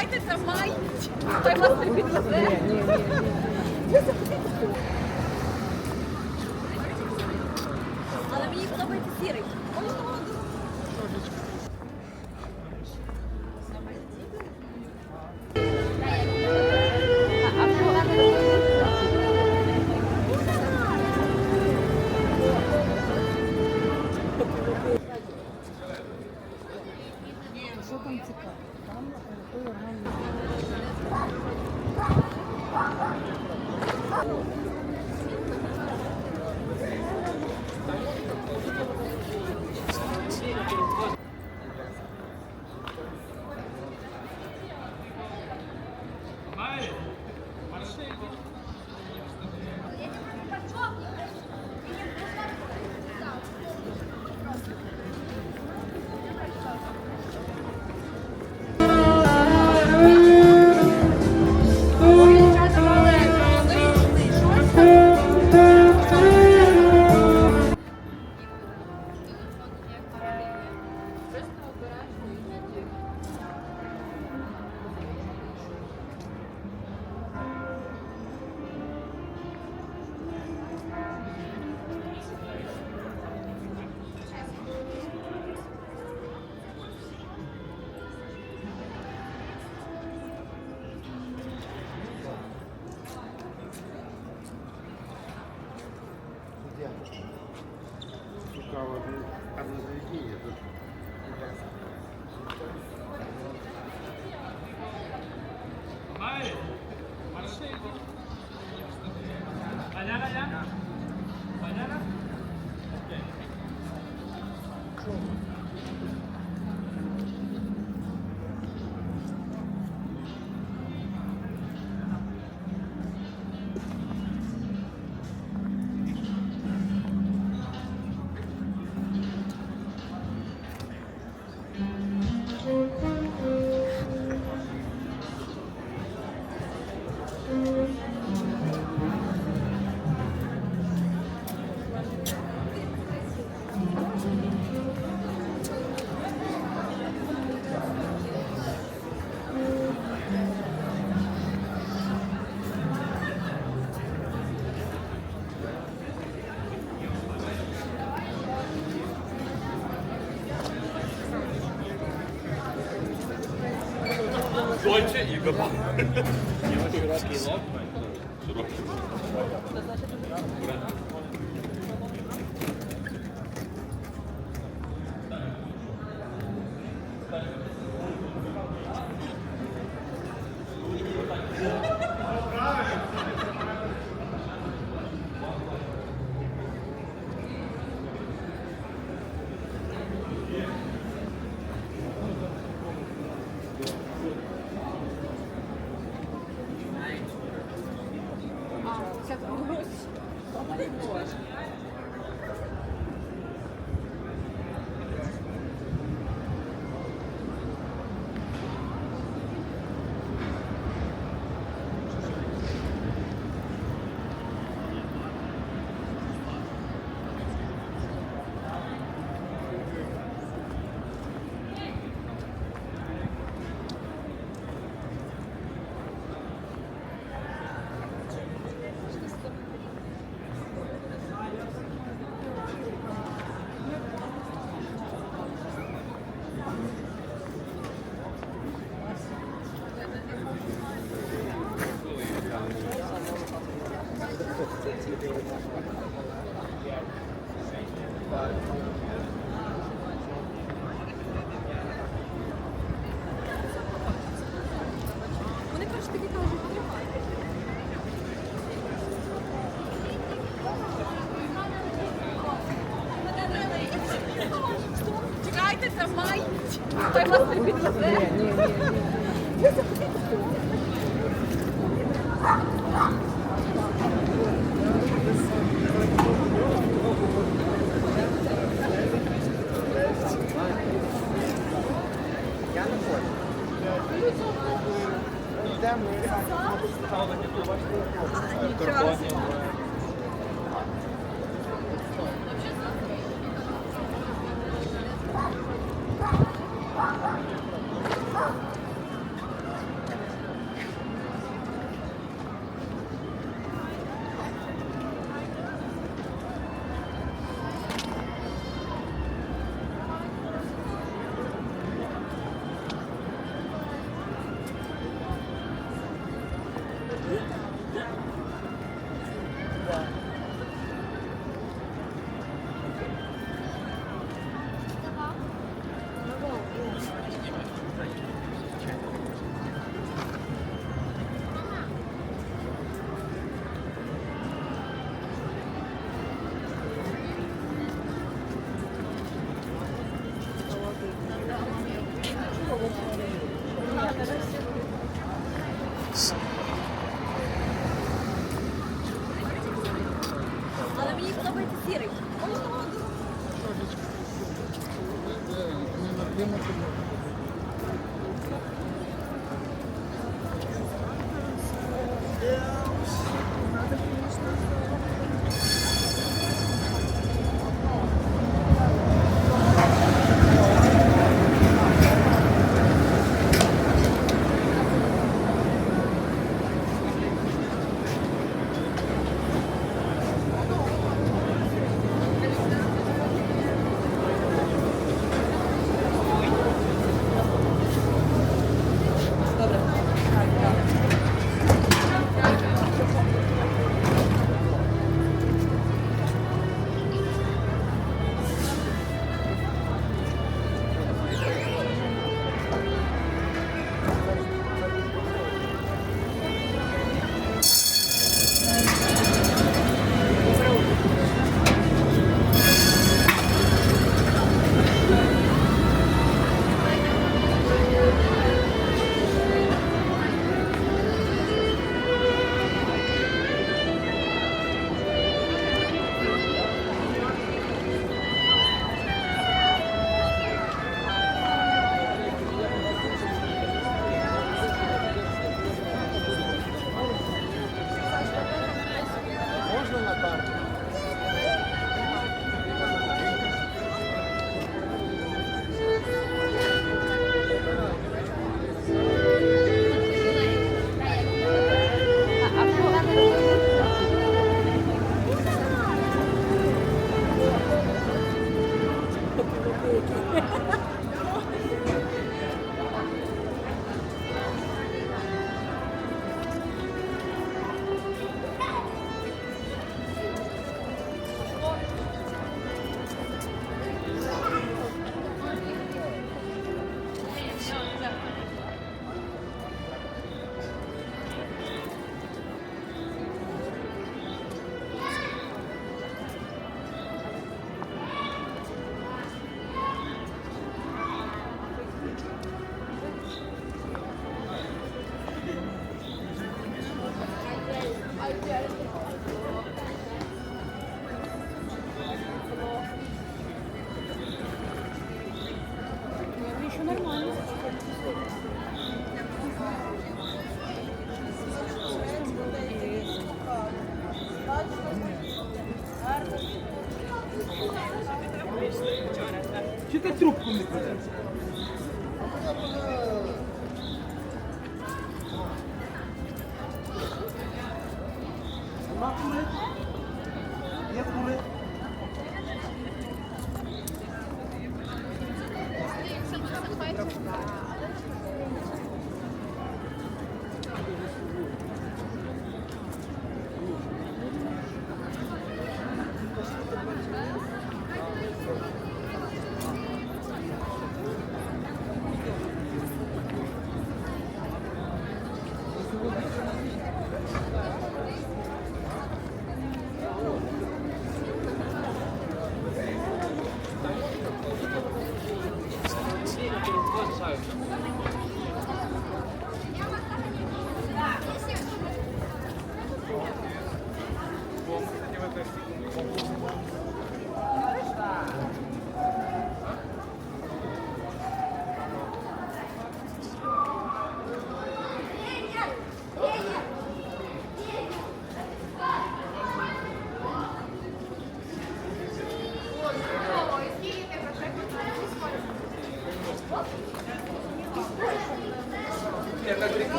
Чекайте, це май. Хай вас не підвезе. Але мені подобається сірий. Шукала, а не Deutsche Überbau. Вони кажуть, такі кажуть, Чекайте, це май. Хай вас не підвезе.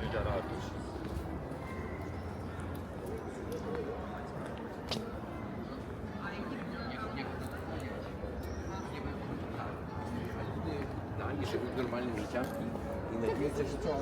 біля ратуші. Далі живуть нормальним життям і не б'ються життя.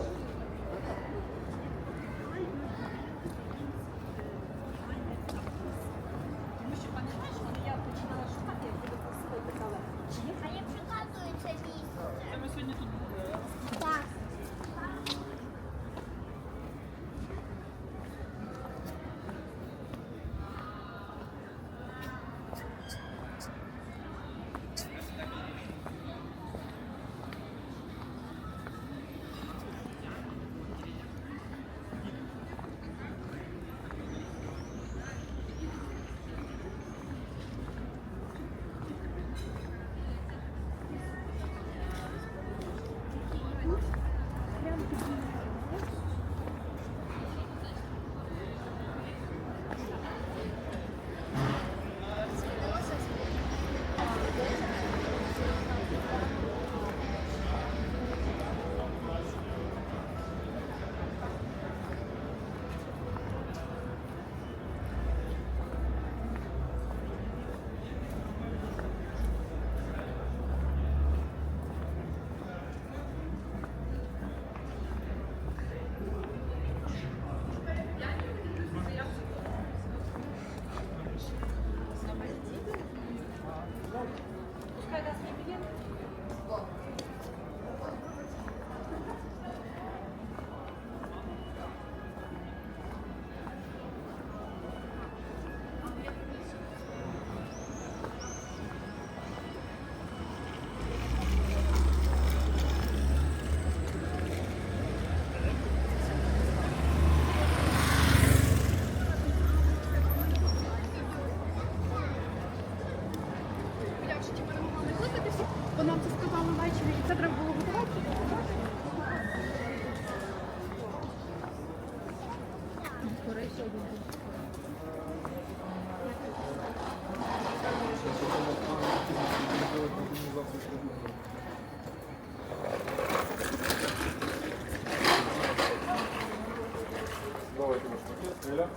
Дякую.